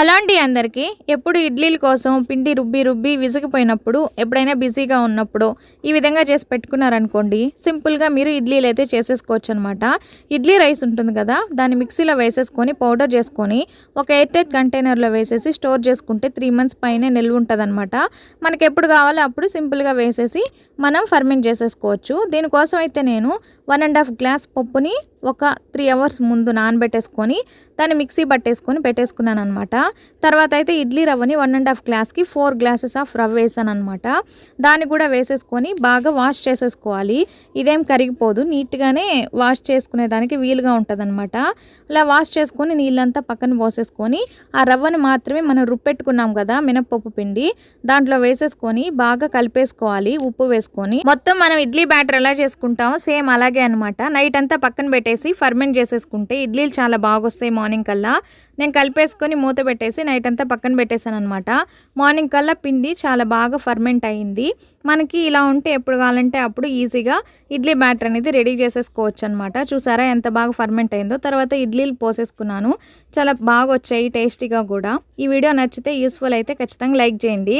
అలాంటి అందరికీ ఎప్పుడు ఇడ్లీల కోసం పిండి రుబ్బి రుబ్బి విసిగిపోయినప్పుడు ఎప్పుడైనా బిజీగా ఉన్నప్పుడు ఈ విధంగా చేసి పెట్టుకున్నారనుకోండి సింపుల్గా మీరు ఇడ్లీలు అయితే చేసేసుకోవచ్చు అనమాట ఇడ్లీ రైస్ ఉంటుంది కదా దాన్ని మిక్సీలో వేసేసుకొని పౌడర్ చేసుకొని ఒక ఎయిర్ టైట్ కంటైనర్లో వేసేసి స్టోర్ చేసుకుంటే త్రీ మంత్స్ పైనే నిల్వ ఉంటుంది అనమాట మనకి ఎప్పుడు కావాలో అప్పుడు సింపుల్గా వేసేసి మనం ఫర్మెంట్ చేసేసుకోవచ్చు. దీనికోసం అయితే నేను వన్ అండ్ హాఫ్ గ్లాస్ పప్పుని ఒక త్రీ అవర్స్ ముందు నానబెట్టేసుకొని దాన్ని మిక్సీ పట్టేసుకొని పెట్టేసుకున్నాను అనమాట తర్వాత అయితే ఇడ్లీ రవ్వని వన్ అండ్ హాఫ్ గ్లాస్కి ఫోర్ గ్లాసెస్ ఆఫ్ రవ్వ వేసాను అనమాట దాన్ని కూడా వేసేసుకొని బాగా వాష్ చేసేసుకోవాలి. ఇదేం కరిగిపోదు. నీట్గానే వాష్ చేసుకునే దానికి వీలుగా ఉంటుందన్నమాట. అలా వాష్ చేసుకొని నీళ్ళంతా పక్కన పోసేసుకొని ఆ రవ్వను మాత్రమే మనం రుప్పెట్టుకున్నాం కదా మినప్పప్పు పిండి దాంట్లో వేసేసుకొని బాగా కలిపేసుకోవాలి. ఉప్పు వేసుకొని. మొత్తం మనం ఇడ్లీ బ్యాటర్ ఎలా చేసుకుంటామో సేమ్ అలాగే అనమాట నైట్ అంతా పక్కన పెట్టేసి ఫర్మెంట్ చేసేసుకుంటే ఇడ్లీలు చాలా బాగా వస్తాయి మార్నింగ్ కల్లా. నేను కలిపేసుకొని మూత పెట్టేసి నైట్ అంతా పక్కన పెట్టేశాను అనమాట మార్నింగ్ కల్లా పిండి చాలా బాగా ఫర్మెంట్ అయ్యింది మనకి ఇలా ఉంటే ఎప్పుడు కావాలంటే అప్పుడు ఈజీగా ఇడ్లీ బ్యాటర్ అనేది రెడీ చేసేసుకోవచ్చు అనమాట చూసారా ఎంత బాగా ఫర్మెంట్ అయిందో. తర్వాత ఇడ్లీలు పోసేసుకున్నాను. చాలా బాగా వచ్చాయి టేస్టీగా కూడా. ఈ వీడియో నచ్చితే యూస్ఫుల్ అయితే ఖచ్చితంగా లైక్ చేయండి.